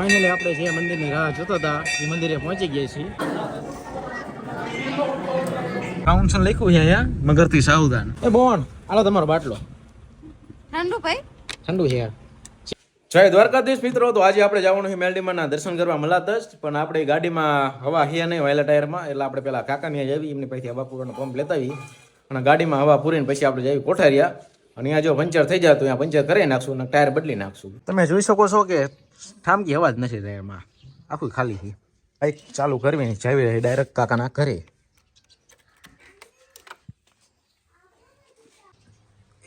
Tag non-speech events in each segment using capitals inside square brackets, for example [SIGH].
Finally આપણે જે મંદિરની રાહ જોતા હતા એ મંદિરે પહોંચી ગયા છીએ. કાઉન્સલ લખ્યું છે અહીંયા મગરથી સાવધાન. એ બોન આલો તમારો બાટલો. ઠંડુ ભાઈ ઠંડુ છે જય દ્વારકાધીશ મિત્રો તો આજે આપણે જવાનું છે મેલડીમાના દર્શન કરવા મલાત જ પણ આપણે ગાડીમાં હવા હે નહીં વાયલા ટાયરમાં એટલે આપણે પેલા કાકાની આવી એમની પછી હવા પૂરવાનો પંપ લેતા આવી અને ગાડીમાં હવા પૂરીને પછી આપણે જઈએ કોઠારિયા. અને અહીંયા જો પંચર થઈ જાય તો અહીંયા પંચર કરી નાખશું અને ટાયર બદલી નાખશું. તમે જોઈ શકો છો કે ઠામકી અવાજ નથી એમાં. આખું ખાલી છે. બાઈક ચાલુ કરવી જાવી રહી ડાયરેક્ટ કાકાના ઘરે.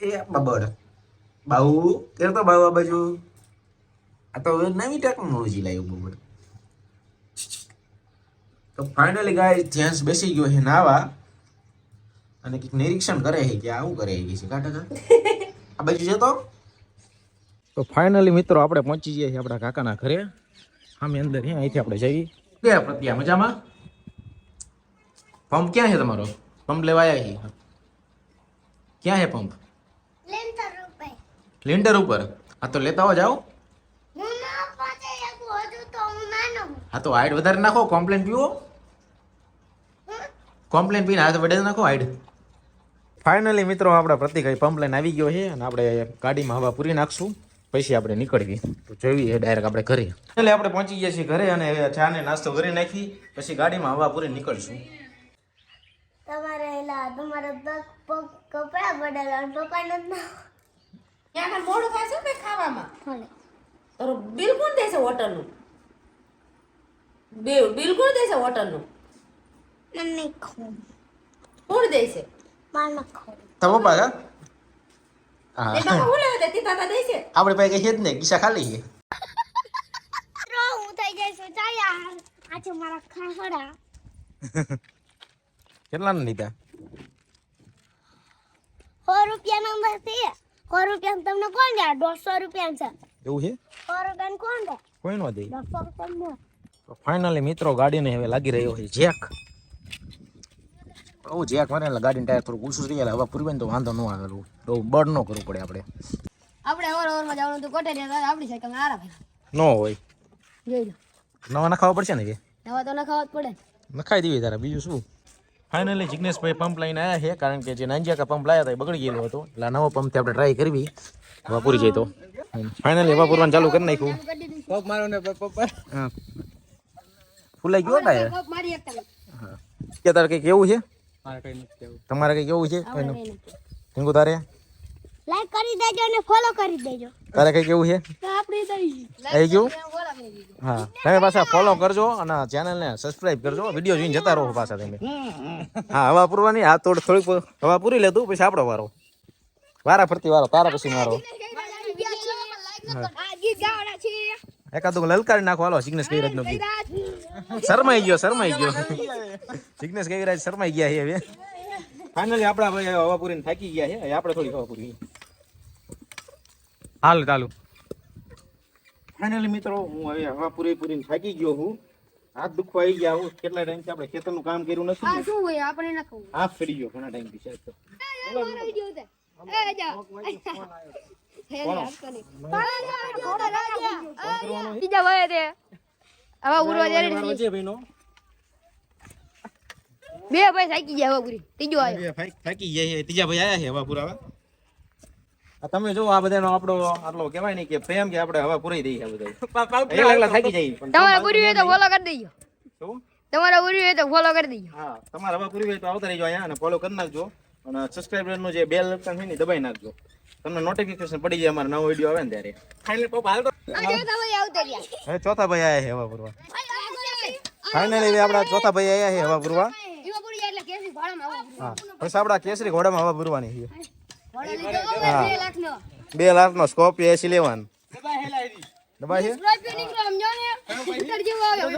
એ બબડ. બાઉ તેર તો બાઉ આ બાજુ. આ તો નવી ટેકનોલોજી લાવી બબડ. તો ફાઇનલી ગાય જેન્ટ્સ બેસી ગયો છે નાવા. અને કંઈક નિરીક્ષણ કરે છે કે આવું કરે છે કાઢા આ બાજુ છે તો ફાઇનલી મિત્રો આપણે પહોંચી જઈએ છીએ આપણા કાકાના ઘરે. આમે અંદર હે અહીંથી આપણે જઈએ. ગયા પ્રત્યા મજામાં? પંપ ક્યાં છે તમારો? પંપ લેવા આવ્યા છીએ? ક્યાં છે પંપ લેન્ટર લિન્ડર ઉપર? હા તો લેતા હો જાઓ. હા તો હાઈડ વધારે નાખો કોમ્પ્લેન પીવો. કોમ્પ્લેન પીને હાથ વડે નાખો હાઈડ. ફાઇનલી મિત્રો આપણા પ્રતિક પંપ લઈને આવી ગયો છે અને આપણે ગાડીમાં હવા પૂરી નાખશું. પછી આપણે નીકળવી તો જોઈએ ડાયરેક્ટ આપણે ઘરે. એટલે આપણે પહોંચી ગયા છીએ ઘરે અને ચા ને નાસ્તો કરી નાખી પછી ગાડીમાં હવા પૂરી નીકળશું. તમારે એલા તમારે પગ કપડા પપ્પા ના મોડું થાય છે ને ખાવામાં? બિલ કોણ દેશે હોટલનું. બે બિલ કોણ દેશે કોણ દેશે? માન ખોમ. તો પપ્પા આપણે પાસે કઈ છે જ ને કિસ્સા ખાલી છે. [LAUGHS] કેટલા ને લીધા? સો રૂપિયા નંબર છે. સો રૂપિયા તમને કોણ દે? દોઢસો રૂપિયા છે. એવું છે? સો રૂપિયા કોણ દે? કોઈ નો દે? દોઢસો રૂપિયા તો ફાઇનલી મિત્રો ગાડીને હવે લાગી રહ્યો છે જેક. બહુ જેક મારે એટલે ગાડીનું ટાયર થોડું ઊંચું થઈ જાય હવે પૂરી તો વાંધો ન આવે. બહુ બળ ન કરવું પડે આપણે. આપણે ઓર ઓરમાં જવાનું તો કોટે આપણી સાયકલ આરામ ન હોય. જોઈ લો. નવા નખાવા પડશે ને કે? નવા તો નખાવા જ પડે નખાઈ દેવી તારા બીજું શું? ફાઇનલી જિગ્નેશભાઈ પંપ લઈને આવ્યા છે કારણ કે જે નાંજિયા પંપ લાવ્યા હતા એ બગડી ગયેલો હતો. એટલે નવો પંપથી આપણે ટ્રાય કરવી. હવા પૂરી જાય તો. ફાઇનલી હવા પૂરવાનું ચાલુ કરી નાખ્યું. પંપ મારો ને પંપ હા. ફૂલાઈ ગયો ટાયર? કે તારે કંઈક એવું છે? મારે કઈ કેવું તમારે છે? ટીંગુ તારે? લાઈક કરી દેજો અને ફોલો કરી દેજો. તારે કઈ કેવું છે? આવી ગયું હા. તમે પાછા ફોલો કરજો અને ચેનલને સબસ્ક્રાઇબ કરજો. વીડિયો જોઈને જતા રહો પાછા તમે. હા હવા પૂરવાની આ થોડી થોડીક હવા પૂરી લેતું પછી આપણો વારો. વારા ફરતી વારો તારા પછી મારો. એકાદું લલકારી નાખો હાલો સિગ્નેશ ગઈરાજ નો શરમાઈ ગયો શરમાઈ ગયો સિગ્નેશ ગઈરાજ શરમાઈ ગયા છે હવે ફાઇનલી આપણા ભાઈ હવાપુરી ને થાકી ગયા છે હવે આપણે થોડી હવા પૂરી હાલ ચાલુ ફાઇનલી મિત્રો હું હવે હવા પૂરી પૂરીને થાકી ગયો હું હાથ દુખવા આવી ગયા હું કેટલા ટાઈમથી આપણે ખેતરનું કામ કર્યું નથી હા શું હોય આપણે ના ખાવું હાથ ફરી ગયો ઘણા ટાઈમથી શાયદ તો. બીજા ભાઈ તે હવે ઉરવા જરે છે ભાઈનો. બે ભાઈ થાકી ગયા હવે પૂરી ત્રીજો આવ્યો થાકી ગયા છે. ત્રીજા ભાઈ આયા છે હવા પૂરા આ તમે જો આ બધાનો આપણો આટલો કહેવાય ને કે પ્રેમ કે આપણે હવા પૂરી દઈએ બધા એકલા એકલા થાકી જાય તમારે પૂરી હોય તો ફોલો કરી દઈએ શું? તમારે પૂરી હોય તો ફોલો કરી દઈએ હા તમારે હવા પૂરી હોય તો આવતા રહેજો અહીંયા અને ફોલો કરી નાખજો. અને સબસ્ક્રાઇબરનું જે બેલ આઇકન છે ને દબાઈ નાખજો. તમને નોટિફિકેશન પડી જાય અમારો નવો વીડિયો આવે ને ત્યારે. ફાઇનલ પપ્પા હાલ હવે ચોથા ભાઈ આયા છે હવા પૂરવા. ફાઇનલી આપણા ચોથા ભાઈ આયા છે હવા પૂરવા. હા પછી આપણા કેસરી ઘોડામાં હવા પૂરવાની છે. બે લાખ નો સ્કોપિયો એસી લેવન. દબાઈ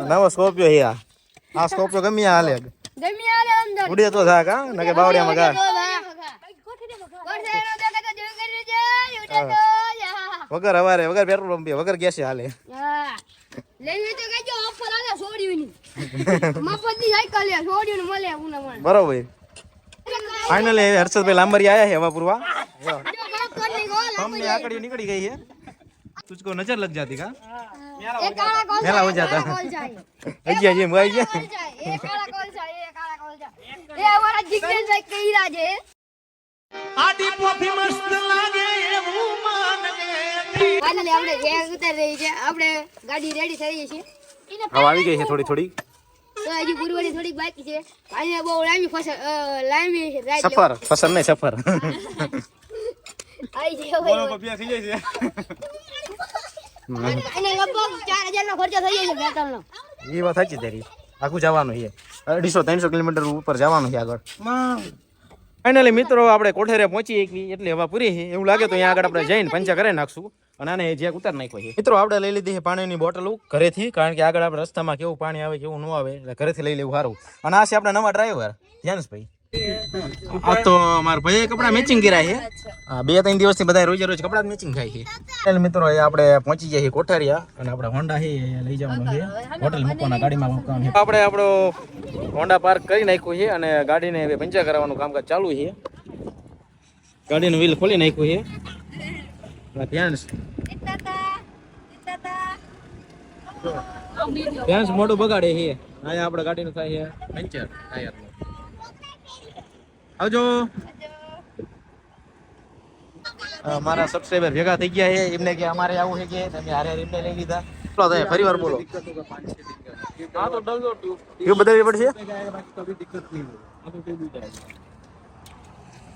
નવો સ્કોપિયો છે આ. આ સ્કોપિયો ગમી હાલે ગમી અંદર. ઉડે તો થાક હા? નકે બાવડિયામાં કા વગર હવારે વગર પેટ્રોલ પંપે વગર ગેસે હાલે. બરોબર. ફાઇનલી હર્ષદભાઈ લાંબરી આયા છે હવા પૂરવા પંપની આકડીઓ નીકળી ગઈ છે. તુझको નજર લગ જાતી કા એ કાળા કોલસા મેલા કોલસા મો આઈ ગયા જેમ આઈ ગયા એ કાળા કોલસા એ કાળા કોલસા એ અમારા જિગ્નેશભાઈ કઈરા છે. ફાઇનલી આપણે ગેસ ઉતારી રહી છે આપણે ગાડી રેડી થઈ ગઈ છે. હવે આવી ગઈ છે થોડી થોડી. તો હજી પૂર્વની થોડીક બાકી છે. અહીંયા બહુ લાંબી ફસર લાંબી રાઈડ સફર ફસર નહીં સફર. આવી છે? હવે. અને લગભગ ચાર હજાર નો ખર્ચો થઈ જાય છે પેટ્રોલ નો એ વાત સાચી તારી. આખું જવાનું છે. અઢીસો ત્રણસો કિલોમીટર ઉપર જવાનું છે આગળ. ફાઇનલી મિત્રો આપણે કોઠેરે પહોંચી એકવી એટલે હવા પૂરી છે એવું લાગે તો અહીંયા આગળ આપણે જઈને પંચા કરી નાખશું. અને આને જે ઉતાર નાખ્યો છે. મિત્રો આપણે લઈ લીધી છે પાણીની બોટલ ઘરેથી કારણ કે આગળ આપણે રસ્તામાં કેવું પાણી આવે કેવું ન આવે એટલે ઘરેથી લઈ લેવું સારું. અને આ છે આપણા નવા ડ્રાઈવર ધ્યાનસભાઈ આ તો મારા ભાઈએ કપડા મેચિંગ કર્યા છે. હા બે ત્રણ દિવસથી બધા રોજે રોજ કપડા મેચિંગ થાય છે. ચાલ મિત્રો આપણે પહોંચી છે કોઠારિયા અને આપણે હોન્ડા છે લઈ જવાનું છે. હોટલ મૂકવાના ગાડીમાં મૂકવાનું આપણે આપણો હોન્ડા પાર્ક કરી નાખ્યું છે અને ગાડીને હવે પંચર કરાવવાનું કામકાજ ચાલુ છે. ગાડીનું વ્હીલ ખોલી નાખ્યું છે. ધ્યાન ધ્યાન મોટું બગાડે છે. અહીંયા આપણે ગાડીનું થાય છે પંચર ટાયરનું આવજો. મારા સબસ્ક્રાઇબર ભેગા થઈ ગયા છે. એમને કે અમારે આવું છે કે તમે હારે એમને લઈ લીધા. ચલો તમે ફરી વાર બોલો. હા તો ડલ દો. ટ્યુબ બદલવી પડશે?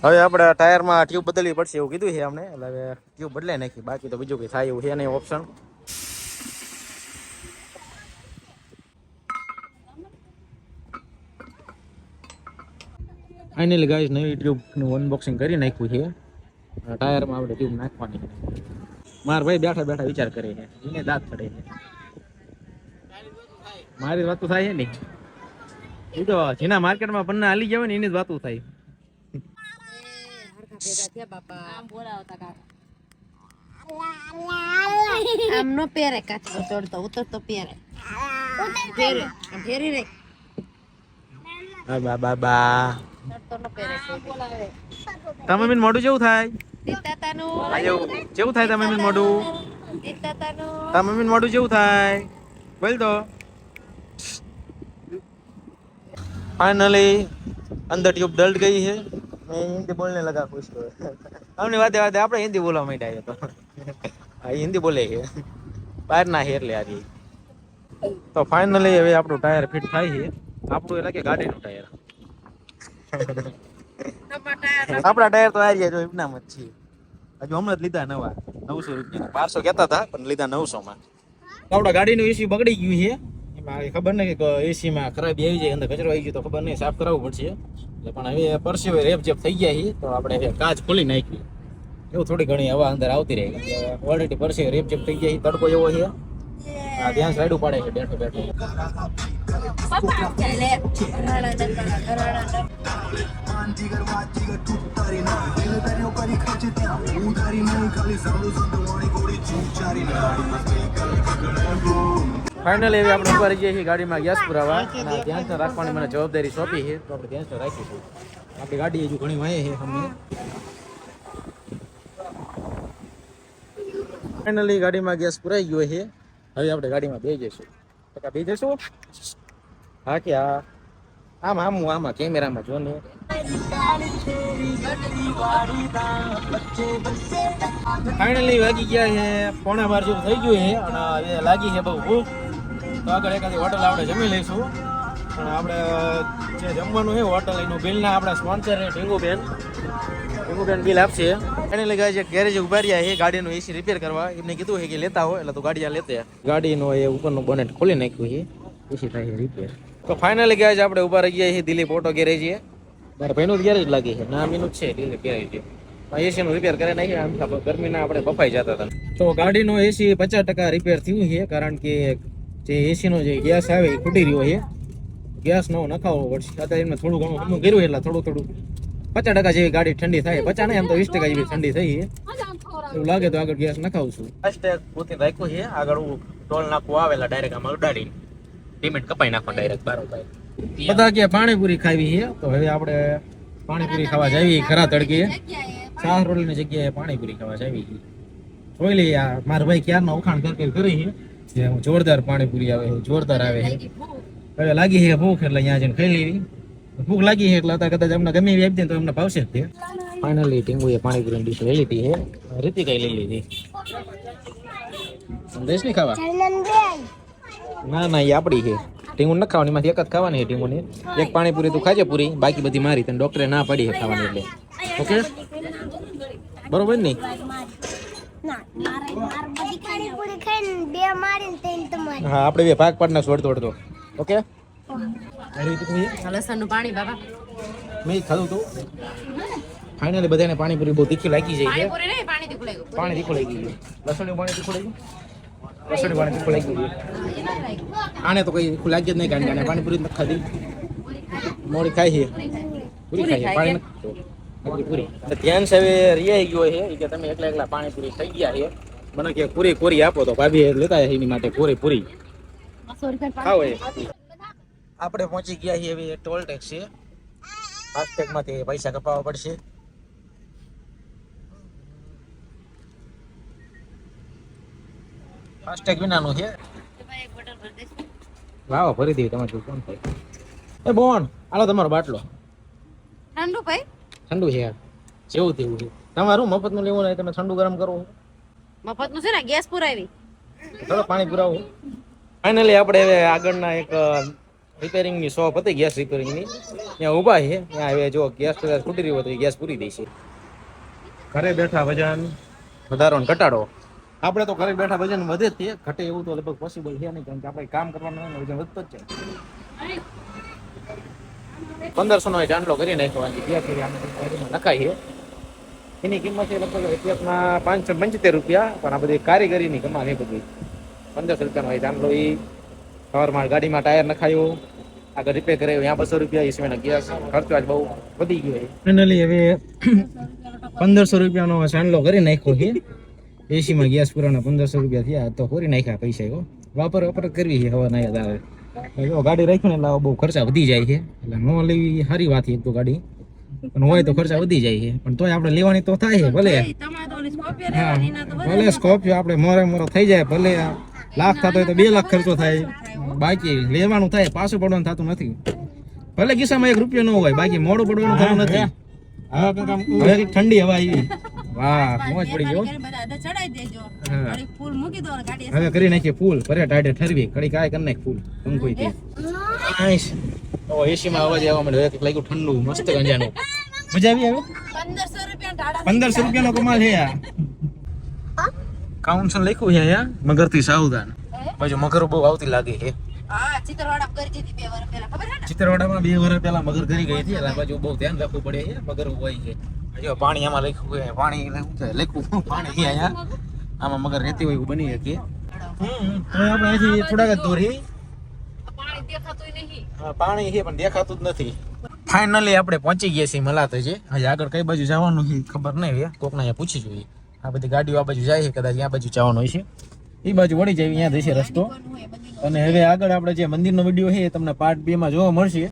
હવે આપણે ટાયરમાં ટ્યુબ બદલવી પડશે એવું કીધું છે અમને. એટલે ટ્યુબ બદલાઈ નાખી. બાકી તો બીજું કંઈ થાય એવું છે નહીં ઓપ્શન ફાઇનલી ગાઈસ નવી ટ્યુબનું અનબોક્સિંગ કરી નાખ્યું છે. ટાયરમાં આપણે ટ્યુબ નાખવાની મારા ભાઈ બેઠા બેઠા વિચાર કરે છે. એને દાંત પડે છે. મારી વાતો થાય છે ને. એ તો જેના માર્કેટમાં પન્ના હાલી જાય ને એની જ વાતો થાય. આમ નો પહેરે કાચનો ચડતો ઉતરતો પહેરે. પહેરે આમ ફેરી રે. બા બા. તમે મીન મોઢું જેવું થાય? જેવું થાય તમે મીન મોઢું? તમે મીન મોઢું જેવું થાય? બોલ તો. ફાઇનલી અંદર ટ્યુબ ડલ્ટ ગઈ છે. હિન્દી બોલને લગા ખુશ તો અમને વાતે વાતે આપણે હિન્દી બોલવા માંડ્યા તો. આ હિન્દી બોલે છે. બહાર ના હે એટલે આ તો ફાઇનલી હવે આપણું ટાયર ફિટ થાય છે. આપણું એ લાગે ગાડીનું ટાયર આપણા ટાયર તો આર્યા જો એમના જ છે હજુ હમણાં જ લીધા નવા નવસો રૂપિયા બારસો કહેતા હતા પણ લીધા નવસો માં આપણા ગાડીનું એસી બગડી ગયું છે. એમાં ખબર નહીં કે એસી માં ખરાબી આવી જાય અંદર કચરો આવી ગયો તો ખબર નહીં સાફ કરાવવું પડશે. એટલે પણ હવે પરસેવે રેપ જેપ થઈ ગયા છે તો આપણે કાચ ખોલી નાખી એવું થોડી ઘણી હવા અંદર આવતી રહે. ઓલરેડી પરસેવે રેપ જેપ થઈ ગયા છે તડકો એવો છે. આ ધ્યાન સાઈડ પાડે છે બેઠો બેઠો. ફાઇનલી હવે આપણે ઉપર જઈએ છીએ ગાડીમાં ગેસ પુરાવા. અને ધ્યાન રાખવાની મને જવાબદારી સોંપી છે. તો આપણે ધ્યાન રાખીશું આપણી ગાડી હજુ ઘણી વાય છે અમને. ફાઇનલી ગાડીમાં ગેસ પુરાઈ ગયો છે. હવે આપણે ગાડીમાં બે જઈશું. ટકા બે જઈશું. હા કે હા. આમ આમ, હું આમાં, કેમેરામાં જો ને. ફાઇનલી વાગી ગયા છે, પોણા બાર જેવું થઈ ગયું છે, અને એ લાગી છે બહુ ભૂખ. તો આગળ એકાદી હોટલ આપણે જમી લઈશું. પણ આપણે જે જમવાનું છે હોટલ એનું બિલના આપણા સ્પોન્સર છે, ઢીંગુબેન. ઢીંગુબેન બિલ આપશે. ફાઇનલી ગયા છે ગેરેજ ઊભા રહ્યા છે, ગાડીનું એસી રિપેર કરવા. એમને કીધું છે કે લેતા હોય એટલે તો ગાડી આ લેતે. ગાડીનો એ ઉપરનું બોનેટ ખોલી નાખ્યું છે. એસી થાય રિપેર તો ફાઇનલી ગયા છે આપણે ઊભા રહી ગયા છીએ દિલીપ ઓટો ગેરેજ મારા ભાઈનું ગેરેજ લાગે છે. નામ એનું જ છે દિલીપ ગેરેજ એસી નું રિપેર કરે નાખી આમ ગરમીના આપણે બફાઈ જતા હતા. તો ગાડીનો એસી પચાસ ટકા રિપેર થયું છે કારણ કે જે એસીનો જે ગેસ આવે એ ખૂટી રહ્યો છે. ગેસ નવો નખાવવો પડશે અત્યારે એમને થોડું ઘણું હમું કર્યું એટલે થોડું થોડું પચાસ ટકા જેવી ગાડી ઠંડી થાય. પચાસ નહીં આમ તો વીસ ટકા જેવી ઠંડી થઈ છે. એવું લાગે તો આગળ ગેસ નખાવશું. ફર્સ્ટ પોતે રાખ્યું છે આગળ ટોલ નાખવું આવેલા ડાયરેક્ટ આમાં ઉડાડીને પેમેન્ટ કપાઈ નાખો ડાયરેક્ટ ભાઈ. બધા કે પાણીપુરી ખાવી છે? તો હવે આપણે પાણીપુરી ખાવા જાવી ખરા તડકે. ચાર રોલની જગ્યાએ પાણીપુરી ખાવા જાવી. જોઈ લઈએ આ મારા ભાઈ ક્યારના ઉખાણ કરી કરી કરી છે. જે જોરદાર પાણીપુરી આવે છે જોરદાર આવે છે. હવે લાગી છે ભૂખ એટલે અહીંયા જઈને ખાઈ લેવી. ભૂખ લાગી છે એટલે અત્યારે કદાચ અમને ગમે એવી આપી દે તો અમને ભાવશે જ તે. ફાઇનલી ટીંગુએ પાણીપુરી ડીશ લઈ લીધી છે. રીતિકાઈ લઈ લીધી. સંદેશ નહીં ખાવા ના ના એ આપણી છે. ટીંગુ ન ખાવાની એમાંથી એક જ ખાવાની છે ટીંગુની એક પાણીપુરી તું ખાજે પૂરી બાકી બધી મારી તને ડોક્ટરે ના પાડી છે ખાવાની એટલે. ઓકે? બરોબર ને? હા આપણે બે ભાગ પાડના છોડ તોડતો ઓકે? લસણનું પાણી બાબા. મેં ખાધું તું. ફાઇનલી બધાને પાણીપુરી બહુ તીખી લાગી જાય પાણી તીખું લાગ્યું. પાણી તીખું લાગી ગયું. લસણનું પાણી તીખું લાગ્યું? લસણનું પાણી ખુલાઈ ગયું આને તો કઈ ખુલાઈ લાગ્યું જ નહીં કારણ કે આને પાણીપુરી જ નથી ખાધી. મોડી ખાઈ છે. પૂરી ખાઈ પાણી પૂરી. ધ્યાન છે હવે રિયાઈ ગયો છે કે તમે એકલા એકલા પાણીપુરી થઈ ગયા છે. મને કે પૂરી પૂરી આપો તો ભાભી લેતા એની માટે પૂરી પૂરી. ખાવ એ. આપણે પહોંચી ગયા છીએ એવી ટોલ ટેક્સ છે ફાસ્ટેગમાંથી પૈસા કપાવવા પડશે. ફાસ્ટેગ વિનાનું છે. લાવો ભરી દઈએ તમારે શું કોણ થાય? એ બોન આલો તમારો બાટલો. ઠંડુ ભાઈ? ઠંડુ છે યાર. જેવું તેવું છે. તમારું મફતનું લેવું હોય તમે ઠંડુ ગરમ કરો. મફતનું છે ને ગેસ પુરાવી. ચલો પાણી પુરાવો. ફાઇનલી આપણે હવે આગળના એક રિપેરિંગની શોપ હતી ગેસ રિપેરિંગની ત્યાં ઊભા છે. ત્યાં હવે જો ગેસ કદાચ ફૂટી રહ્યો તો એ ગેસ પૂરી દઈશે. ઘરે બેઠા વજન. વધારો ને ઘટાડો. આપણે તો ઘરે બેઠા વજન વધે તે ઘટે એવું તો લગભગ પોસિબલ છે નહીં, કારણ કે આપણે કામ કરવાનું હોય વજન વધતો જ છે પંદરસો નો ચાંદલો કરી નાખ્યો છે. એની કિંમત છે લગભગ એટીએફમાં પાંચસો પંચોતેર રૂપિયા, પણ આ બધી કારીગરીની કમાલ એ બધી. પંદરસો રૂપિયાનો એ ચાંદલો એ સવારમાં ગાડીમાં ટાયર નખાયો, આગળ રિપેર કરાયો ત્યાં બસો રૂપિયા, એ સિવાયનો ગેસ ખર્ચો આજ બહુ વધી ગયો ફાઇનલી હવે પંદરસો રૂપિયાનો ચાંદલો કરી નાખ્યો છે. એસીમાં ગેસ પુરાના પંદરસો રૂપિયા થયા તો હોરી નાખ્યા પૈસા એવો વાપર વાપર કરવી છે હવા ના આવે જો ગાડી રાખીને એટલે બહુ ખર્ચા વધી જાય છે. એટલે ન લેવી સારી વાત છે એક તો ગાડી. પણ હોય તો ખર્ચા વધી જાય છે. પણ તોય આપણે લેવાની તો થાય છે ભલે. ભલે સ્કોર્પિયો આપણે મોરે મોરો થઈ જાય ભલે લાખ થતો હોય તો બે લાખ ખર્ચો થાય. બાકી લેવાનું થાય પાછું પડવાનું થતું નથી. ભલે કિસ્સામાં એક રૂપિયો ન હોય બાકી મોડું પડવાનું થતું નથી. ઠંડી હવા આવી. વાહ મોજ પડી ગયો. બધા અડધા ચડાઈ દેજો. હા. ફૂલ મૂકી દો ગાડી હવે કરી નાખીએ ફૂલ પરે ટાઈડે ઠરવી કડી કાય કરી નાખ ફૂલ કંકોઈ થી નાઈસ ઓ એસી માં અવાજ આવવા માંડ્યો એક લાગ્યું ઠંડુ મસ્ત ગંજાનું. મજા આવી હવે? પંદરસો રૂપિયા ટાળા પંદરસો રૂપિયાનો કમાલ છે આ. કાઉન્સલ લખ્યું છે મગરથી સાવધાન. બાજુ મગર બહુ આવતી લાગે છે. ચિત્રવાડામાં બે વર્ષ પહેલા મગર ઘરી ગઈ હતી બાજુ બહુ ધ્યાન રાખવું પડે છે મગર હોય છે. જો પાણી આમાં લખ્યું છે પાણી લખ્યું પાણી અહીંયા. આમાં મગર રહેતી હોય એવું બની શકે. હમ આપણે અહીંથી થોડાક જ દૂર. પાણી છે, પણ દેખાતું જ નથી. ફાઇનલી આપણે પહોંચી ગયા છીએ મલાતે છે હજી આગળ કઈ બાજુ જવાનું છે ખબર નહીં કોકને અહીંયા પૂછી જોઈએ. આ બધી ગાડીઓ આ બાજુ જાય છે, કદાચ આ બાજુ જવાનું હોય છે. એ બાજુ વળી જાય ત્યાં જશે રસ્તો. અને હવે આગળ આપણે જે મંદિરનો વીડિયો છે, એ તમને પાર્ટ બે માં જોવા મળશે.